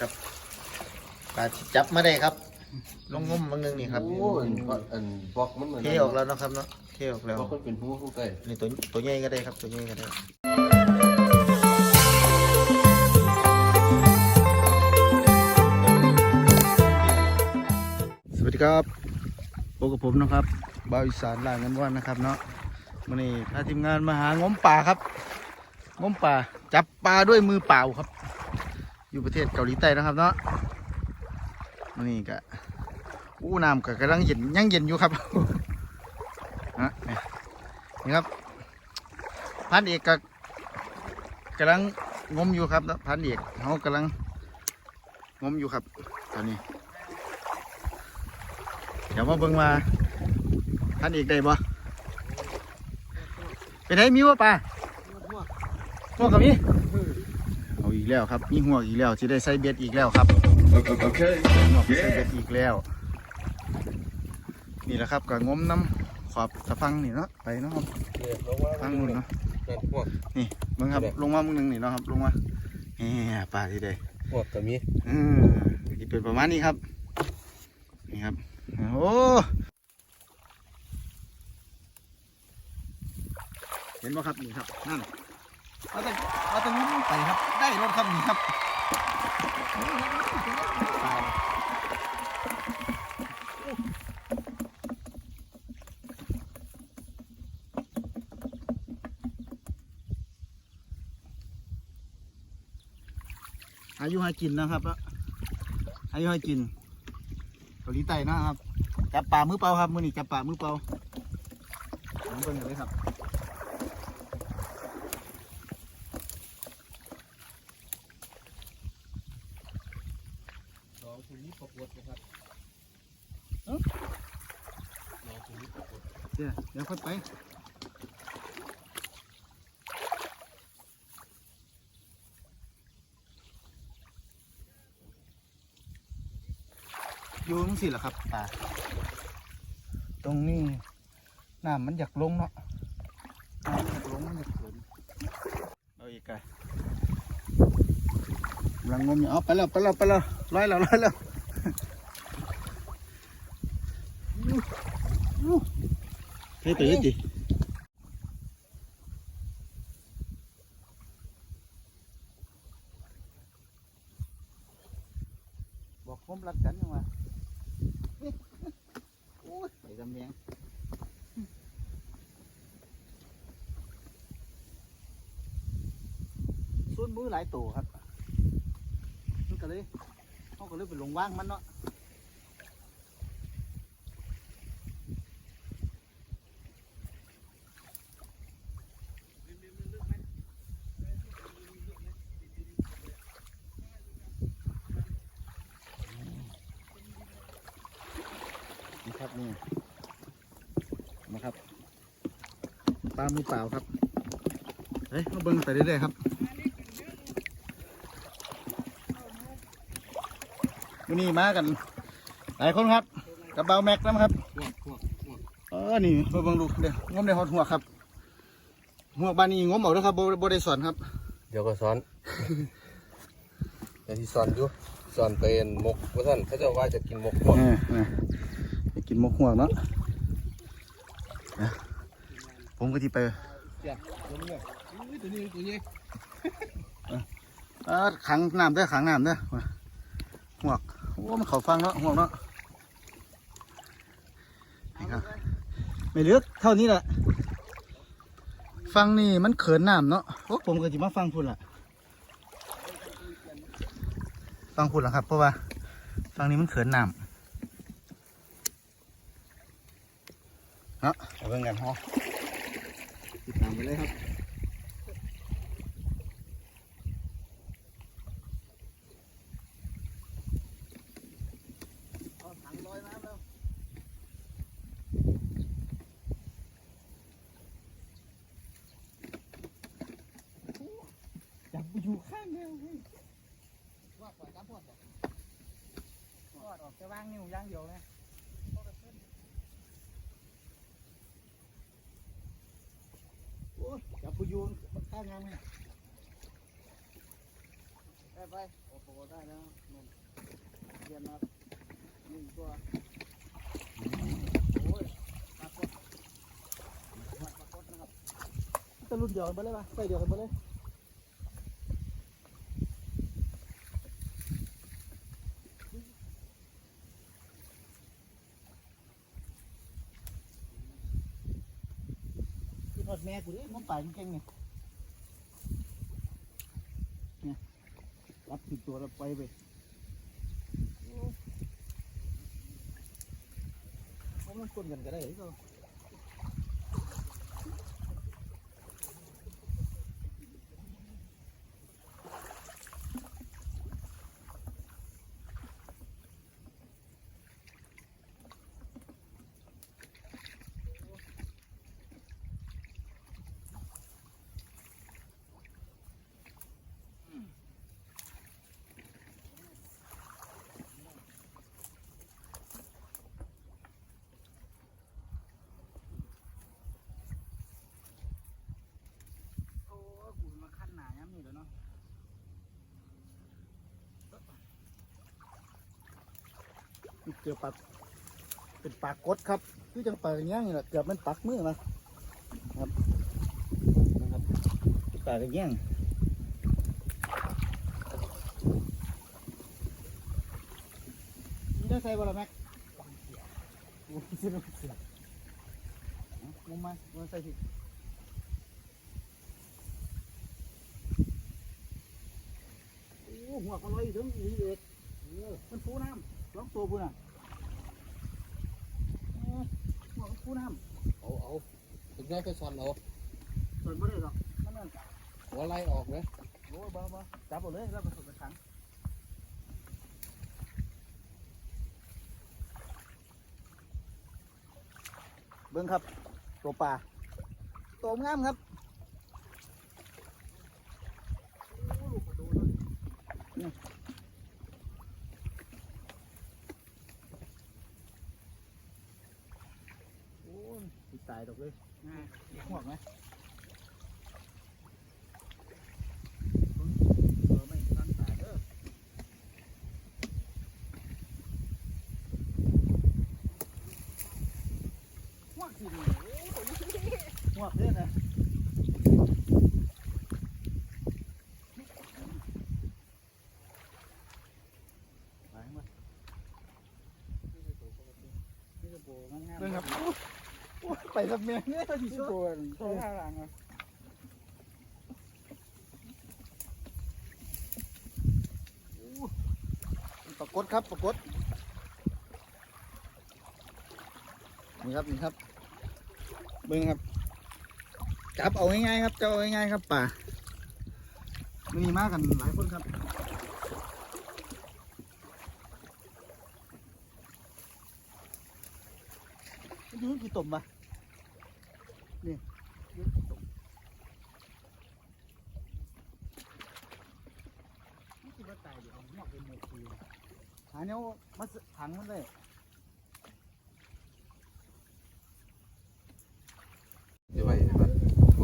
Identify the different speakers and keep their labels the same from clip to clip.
Speaker 1: ครับปลาที่จับมาได้ครับ ลงงมบางนึงนี่ครับ
Speaker 2: โอ้อันอันบล็อกมันเหมือน
Speaker 1: เทออกแล้วเนาะครับเนาะเทออกแล้ว
Speaker 2: บล็อกมันเป็นหูหูไก่
Speaker 1: นี่ตัวตัวใหญ่ก็ได้ครับ ตัวใหญ่ก็ได้สวัสดีครับพบกับผมนะครับบ่าวอีสานล่างเงินวันนะครับเนาะวันนี้พาทีมงานมาหางมป่าครับ งมป่าจับปลาด้วยมือเปล่าครับ อยู่ประเทศเกาหลีใต้นะครับเนาะวันนี้ก็อู้น้ำก็กำลังเย็นยังเย็นอยู่ครับนะนี่นี่ครับ พันเอกก็กำลังงมอยู่ครับแล้วพันเอกเขากำลังงมอยู่ครับ ตอนนี้ เดี๋ยวมาเบิ่งมาพันเอกได้บ่ไปไหนมีวะปลาหัวกับมีเอาอีกแล้วครับมีหัวอีกแล้วจะได้ใส่เบ็ดอีกแล้วครับ
Speaker 2: Okay
Speaker 1: หัวไปใส่เบ็ดอีกแล้ว นี่แหละครับก็งมน้ำขอบตะฟังนี่เนาะไปเนาะครับ
Speaker 2: เนี่ยลงว่า
Speaker 1: ฟังนู่นเนาะ
Speaker 2: นั่นพวก
Speaker 1: นี่มึงครับ
Speaker 2: เด็ด
Speaker 1: ลงมามึงหนึ่งนี่เนาะครับลงมาเฮ้ปลาที่ใด
Speaker 2: พวกก็มี
Speaker 1: อืมจะเป็นประมาณนี้ครับนี่ครับโอ้เห็นไหมครับนี่ครับนั่น เราจะเราจะงุ้มไปครับ ได้รถครับนี่ครับอายุให้กินนะครับวอายุให้กินเกาหลีใต้นะครับ จับปลามือเปล่าครับมือนี่จับปลามือเปล่าลองเบิ่งกันเลยครับ
Speaker 2: สองคุณนี้ป กวดนะครับ
Speaker 1: เอ้า
Speaker 2: สองคุณนี้ปกวด
Speaker 1: เดี๋ยวเดี๋ยวค่อยไปอยู่ตรงสิเหรอครับป่าตรงนี้น้ำมันอยากลงเนาะน้ำมันอยากลงมันอยากเกินเอาอีกไก่กำลังงมอยู่เอาไปแล้วไปแล้วไปแล้วร้อยแล้วร้อยแล้ว เฮ้ตัวนี้ดิบอกผมรักกันยังวะโอ้ยไปจำเนียงส่วนมือหลายตัวครับมันก็เลยเขาก็เลยไปลงว่างมันเนาะนี่ครับนี่ นะครับปลามือเปล่าครับเฮ้ยมาเบิ้งไปเรื่อยๆครับวันนี้มากันหลายคนครับกับเบาแม็กนะครับ
Speaker 2: พวกพวกพวก
Speaker 1: เออนี่มาเบิ่งดูเดี๋ยวงมในหอดหัวครับ หัวบ้านนี้งมเอาแล้วครับบ่บ่ได้สอนครับ
Speaker 2: เดี๋ยวก็สอนเดี๋ยวที่สอนอยู่สอนเป็นหมกว่าท่านเขาจะว่าจะกินหมกพวก
Speaker 1: เออนะไปกินหมกหัวเนาะ นะผมก็ที่ไป
Speaker 2: เจ้าตัวนี้ตัวนี้ตัวนี้
Speaker 1: เออขังน้ำเด้อขังน้ำเด้อมาหัวกโอ้มันเขาฟังเนาะหัวกเนาะนี่ครับไม่เลือกเท่านี้แหละฟังนี่มันเขินน้ำเนาะโอ้ผมก็จะมาฟังพุ่นละฟังพุ่นละครับเพราะว่าฟังนี้มันเขินน้ำ เนาะเอาเบิ่งกันฮะติดตามไปเลยครับเอาถังลอยน้ำแล้วจับอยู่ข้างเดียวเลยว่าปล่อยน้ำพอดบอกพอดออกจะว่างนิ้วย่างเดียวนะโอ้ย จับผู้อยูข้างงามไงเออไปโอ้โหได้แล้วนุ่มเยี่ยมนะหนึ่งตัวโอ้ยปลากดปลากดนะครับตะลุนเดียวกันไปเลยปะไปเดียวกันไปเลย ดแม่กูดิมันป่ายมันเก่งไงเนี่ยรับติดตัวเราไปไปเพราะมันคนกันก็ได้ก็ โอ้กูมาขั้นหนาย้ำนี่แล้วเนาะนี่ เกือบปักเป็นปากกดครับคือจังปากอย่างนี่แหละเกือบมันปักมือมาครับนะครับปากอย่างนี่ได้ใส่บ่ลแม็กโอ้ยเสียดายเสียดายเอาลงมาลงใส่ผิดหัวก็ลอยถึงอีเอกมันฟูน้ำ ร้องตัวพูน่ะเออหัวมันฟูน้
Speaker 2: เอาเอาถึงได้ไปซ่อนเอาำ
Speaker 1: เปิดไม่ได้หรอกมันนั่น
Speaker 2: หัวไล่ออกเลย
Speaker 1: โอ้บ้าบ้าจับเอาเลยแล้วก็สุดกระชังเบิ้งครับ ตัวปลาตัวงามครับโอ้ลูกกระโดดเลยนี่โอ้ยสิตายดอกเลย ห่วงไหมห่วกสิห่วกเด้อนะไปมานี่จะโบงามๆ
Speaker 2: เบิ่งครับ
Speaker 1: โอ้ย ไปกับเมียเนี่ยที่สุด
Speaker 2: โกน
Speaker 1: ใช่ข้างหลังอะปรากฏครับปรากฏนี่ครับนี่ครับเบิ้งครับ จับเอาง่ายๆครับจับเอาง่ายๆครับป่าไม่มีมากันหลายคนครับมันอยู่กี่ตุ่มปะ นี่อยู่กี่ตุ่มนี่คือว่าตายเดี๋ยวเอาหมอกเป็นหมกคือหาเนี้ยมาสถังมันเลย
Speaker 2: เดี๋ยวไปเดี๋ยวไป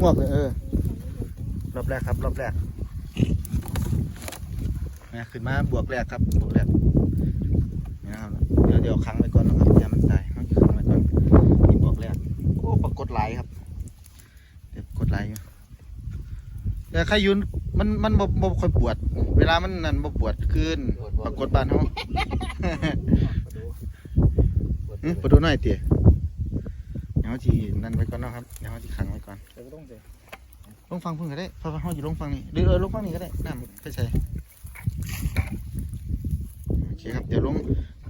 Speaker 1: หมวกเลยเออรอบแรกครับรอบแรกนะขึ้นมาบวกแรกครับบวกแรกนี่นะครับเดี๋ยวเดี๋ยวขังไว้ก่อนนะครับอย่ามันตายเขาจะขังไว้ก่อนนี่บวกแรกโอ้ปรากฏไหลายครับ เดี๋ยวกดไหลาย อยู่แต่ใครยุนมันมันบ่บ่ค่อยปวด เวลามันนั่นบ่ปวดขึ้นปรากฏบ้านเขาหึไปดูหน่อยเตี๋ยเดี๋ยวจีนั่นไว้ก่อนเนาะครับเดี๋ยวเขาจีขังไว้ก่อน
Speaker 2: เดี๋ยวต้องเจอ
Speaker 1: ลงฟังเพิ่งก็ได้เพราะว่าเขาอยู่ลงฟังนี่หรือเออลงฟังนี่ก็ได้น้ำไปใส่โอเคครับเดี๋ยวลง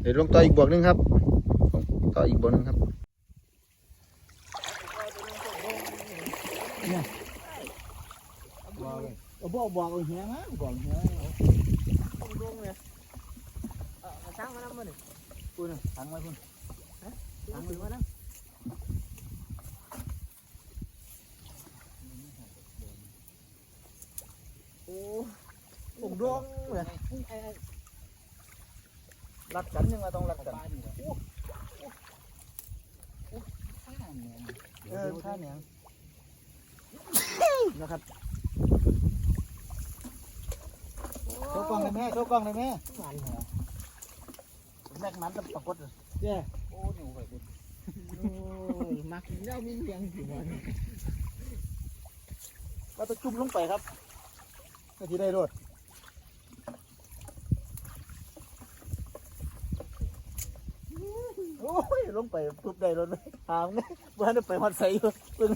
Speaker 1: เดี๋ยวลงต่ออีกบวกหนึงครับลงต่ออีกบวกหนึงครับ เนี่ยเอาบอกบอกเอาเฮียนะบอกเฮีย
Speaker 3: không luôn nè ờ mà sáng mà năm mình
Speaker 1: พูดนะขังไว้พุ่น
Speaker 3: sáng mình mà năm
Speaker 1: โอ้ผมดวงเลย
Speaker 3: ai ai
Speaker 1: รัดกันยังไงต้องรัดกัน
Speaker 3: ba gì nè
Speaker 1: เออท่าเหนียง นะครับโอ้โชว์กล้องเลยแม่โชว์กล้องเลยแม่
Speaker 3: หวานเหรอ
Speaker 1: แรกมันจะปรากฏเลย
Speaker 3: เจ้
Speaker 1: โอ้หนูไปคุณ
Speaker 3: โอ้ยมักเล่ามีเลี้ยงสิมัน
Speaker 1: เราจะจุ่มลงไปครับก็ที่ได้รถโอ้ยลงไปปุ๊บได้รถเลยหามไงบ้านไปหอดใส่อยู่เพิ่ง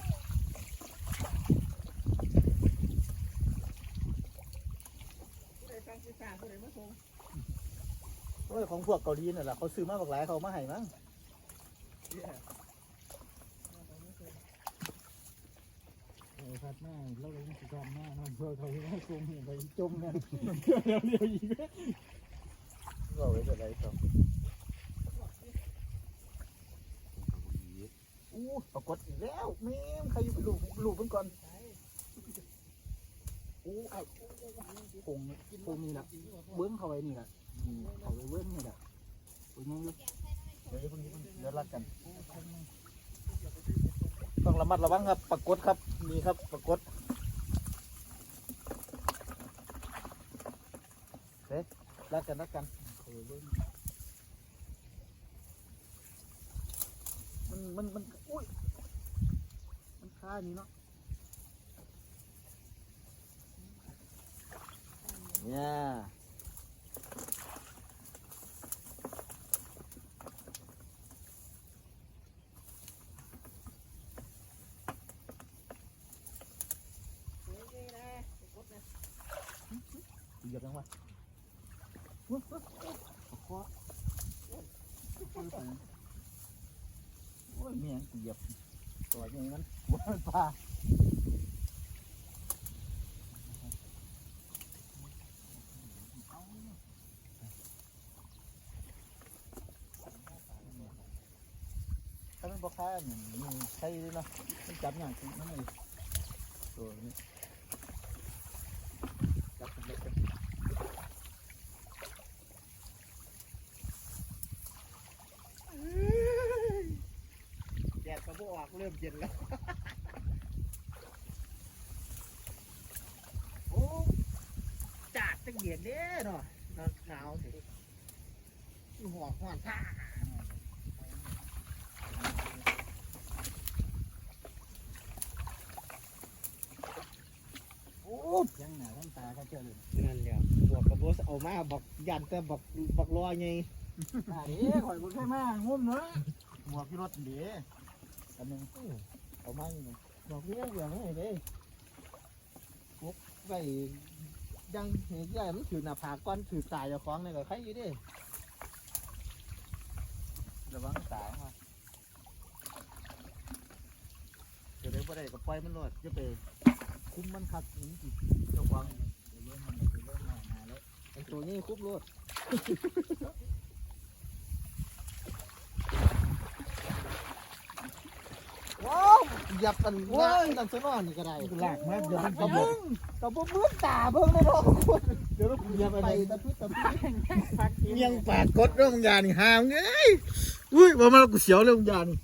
Speaker 3: ผู้ใดฟังภาษาผู้ใดมาส่ง
Speaker 1: โอ้ยของ พวกเกาหลีนั่นแหละเขาซื้อมาบอกหลายเขาเอามาให้มั้ง
Speaker 3: เออพัดหน้าเราเลยสิจอมหน้าน้องเพื่อเขาให้ส่งไปจมกันเดี๋ยวเดี๋ยวอีก
Speaker 1: เราไว้จะไรครับอู้ปรากฏอีกแล้วแม่มใครอยู่เป็นลูกลูกเพิ่งก่อนอู้ไอ้คงคงนี่แหละเบิ้งเขาไว้นี่แหละอืมเขาไว้เบิ้งนี่แหละเป็ นยังเดี๋ยวพรุ่งนี้เดี๋ยวรักกัน ต้องระมัดระวังครับปรากฏครับนี่ครับปรากฏเฮ้ยรักกันรักกันมันมันมันอุ้ยมันค่านี่เนาะเนี่ย เหยียบยัง วะอุ๊ยอุ๊ยอุ๊ยเอาโอ้ยเมียงเหยียบตัวอย่างนี้นหัวมันปลาถ้าเป็นปลาค้าเนี่ยมีใช่ด้วยเนาะมันจับอย่างนี้นั่นเองตัวนี้จับเป็นเล็ก
Speaker 3: แดดกระโบออก เริ่มเย็นแล้ว โอ้จัดตะเกียบเด้เนาะหนาวสิหัวหัวท่า
Speaker 1: โอ้ยังหนาทั้งตาเขาเจอเลย
Speaker 3: นั่นแหละบวกกระโบเอามาบักยันแต่บักบักรอไง
Speaker 1: ตาเด้ข่อยบุญใช่ไหมงุ้มเนาะหมวกพี่รถเด้ อันหนึงเอามาอยู่นี่
Speaker 3: บอกเรื่องอย่างนี้เลยปุ๊บไปยังเห็นใหญ่มันถือหน้าผากก้อนถือตายเจ้าของเนี่ยก็ใครอยู่ดิ
Speaker 1: ระวังตาครับเดี๋ยวได้บ่ได้ก็ปล่อยมันรอดจะไปคุมมันคักนี่สิเจ้าของเดี๋ยวเรื่องมันเดี๋ยวเรื่องมาหาแล้ว
Speaker 3: ไอ้ตัวนี้คุบรถ
Speaker 1: ว้ หยับกัน
Speaker 3: โอ้
Speaker 1: ว้าย
Speaker 3: นั่นซนอนนี่ก็ได้
Speaker 1: ลากมากเดี๋ยวมัน
Speaker 3: กระบิ้งกระเบิ้งตาเบิ้งไม่รอเดี๋ยวเราเหยียบไปตะพื้ตะพื้
Speaker 1: เมียงปากกดเรื่องยานี่หามเอ้ยอุ้ยว่ามันกูเสียวเรื่องยานี่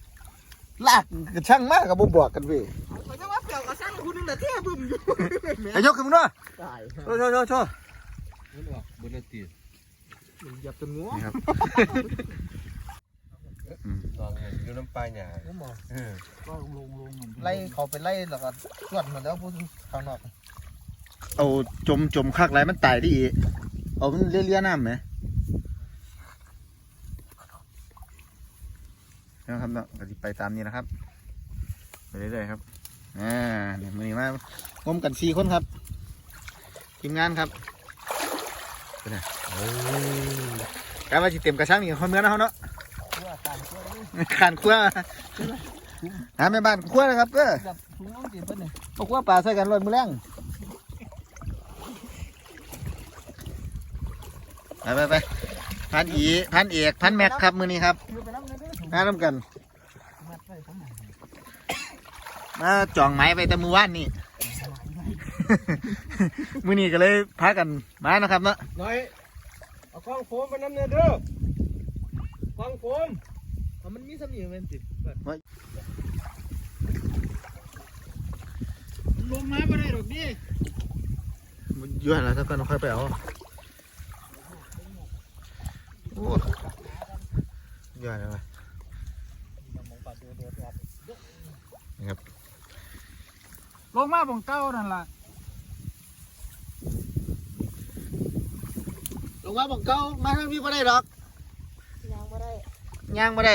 Speaker 1: ลากกระช่างมากกับบ่บอกกันเว้ย
Speaker 3: เขาจะว่าเปล่ากับสร้างคุณนึงแต่เท่บึ้มอยู่
Speaker 1: ไอ้ยกขึ้นมาด้วย
Speaker 3: ตาย
Speaker 1: โชว์โชว์โชว์โชว์
Speaker 2: บนนาที
Speaker 3: เหยียบจนงัว
Speaker 1: นี่ครับ
Speaker 2: ตอนนี้อยู่น้ำปลาหยา
Speaker 3: ผมบอก
Speaker 2: เออ
Speaker 3: ก็ลงลง
Speaker 1: ไล่เขาไปไล่แล้วก็สวดหมดแล้วพูดข้างนอกเอาจมจมคักไรมันตายที่อีเอามันเลี้ยๆน้ำไหมนะครับเนาะก็สิไปตามนี้นะครับ ไปเรื่อยๆครับอ่าเนี่ยมือนี้มางมกันสี่คนครับทีมงานครับเป็นไงการว่าจิเต็มกระชังนี่คนเมืองนะเขาเนาะ
Speaker 3: ขาน
Speaker 1: ขั้วหาแม่บ้านขั้วนะครับเด้อ
Speaker 3: จับถุงน้องจีบเพิ่นนี่
Speaker 1: เอาขั้วปลาใส่กันลอยมือแรงไปไปไปพันอีพันเอกพันแม็กครับมือนี้ครับ
Speaker 3: น้ำเลยเด้อถุง
Speaker 1: มาทำกัน มาจองไม้ไปแต่มือว่านนี่มือนี้ก็เลยพากันมานะครับเนาะ
Speaker 2: น้อยเอาข้องโฟมไปน้ำเนี่ยเด้อข้องโฟม
Speaker 3: มันมีสมีมันติดลงมาไม่ได้หรอกนี่
Speaker 1: อยืนแล้วถ้ากันค่อยไปเอาโอ้ยอดเลยว่ะ
Speaker 4: มองปลาโดดโดดครับ
Speaker 1: นะครับ
Speaker 4: ลงมาบ่งเก้านั่นล่ะลงมาบ่งเก้ามาทางนี้บ่ได้ดอก
Speaker 5: ยังไม่ได้
Speaker 4: ย่างบ่ได้